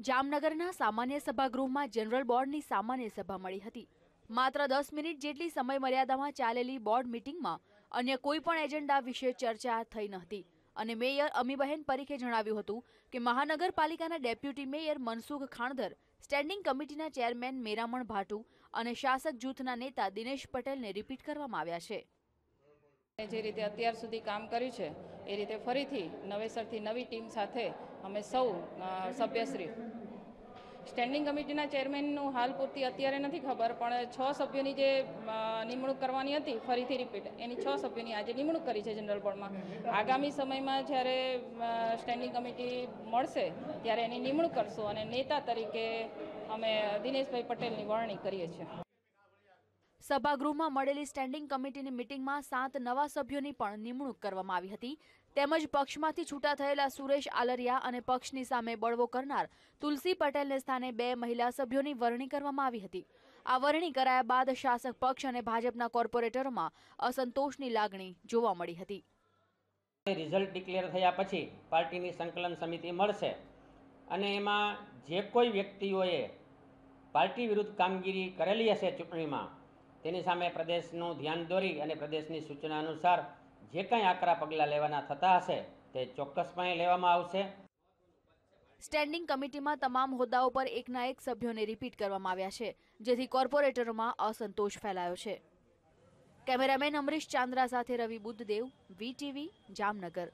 જામનગરના સામાન્ય સભાગૃહમાં જનરલ બોર્ડની સામાન્ય સભા મળી હતી. માત્ર દસ મિનિટ જેટલી સમય મર્યાદામાં ચાલેલી બોર્ડ મિટિંગમાં અન્ય કોઈ પણ એજન્ડા વિશે ચર્ચા થઈ નહોતી અને મેયર અમીબહેન પરીખે જણાવ્યું હતું કે મહાનગરપાલિકાના deputy mayor Mansukh Khandar standing કમિટીના ચેરમેન મેરામણ ભાટુ અને શાસક જૂથના નેતા દિનેશ પટેલને રિપીટ કરવામાં આવ્યા છે. જે રીતે અત્યાર સુધી કામ કર્યું છે, એ રીતે ફરીથી નવેસરથી નવી ટીમ સાથે અમે સૌ સભ્યશ્રી. સ્ટેન્ડિંગ કમિટીના ચેરમેનનું હાલ પૂરતી અત્યારે નથી ખબર, પણ છ સભ્યોની જે નિમણૂક કરવાની હતી, ફરીથી રિપીટ એની છ સભ્યોની આજે નિમણૂક કરી છે જનરલ બોર્ડમાં આગામી સમયમાં જ્યારે સ્ટેન્ડિંગ કમિટી મળશે, ત્યારે એની નિમણૂક કરશું અને નેતા તરીકે અમે દિનેશભાઈ પટેલની વરણી કરીએ છીએ. સભાગૃહમાં મળેલી સ્ટેન્ડિંગ કમિટીની મિટિંગમાં સાત નવા સભ્યોની પણ નિમણૂક કરવામાં આવી હતી. તેમજ પક્ષમાંથી છૂટા થયેલા સુરેશ આલરિયા અને પક્ષની સામે બળવો કરનાર તુલસી પટેલને સ્થાને બે મહિલા સભ્યોની વરણી કરવામાં આવી હતી. આ વરણી કરાયા બાદ શાસક પક્ષ અને ભાજપના કોર્પોરેટરોમાં અસંતોષની લાગણી જોવા મળી હતી. રિઝલ્ટ ડિક્લેર થયા પછી પાર્ટીની સંકલન સમિતિ મળશે અને એમાં જે કોઈ વ્યક્તિઓએ પાર્ટી વિરુદ્ધ કામગીરી કરેલી હશે ચૂંટણીમાં તેની સામે પ્રદેશનું ધ્યાન દોરી અને પ્રદેશની સૂચના અનુસાર જે કંઈ આકરા પગલાં લેવાના થતા હશે, તે ચોક્કસપણે લેવામાં આવશે. સ્ટેન્ડિંગ કમિટીમાં તમામ હોદ્દાઓ પર એકના એક સભ્યોને રિપીટ કરવામાં આવ્યા છે, જેથી કોર્પોરેટરોમાં અસંતોષ ફેલાયો છે. કેમેરામેન અમરીશ ચાંદ્રા સાથે રવિ બુદ્ધદેવ વીટીવી જામનગર.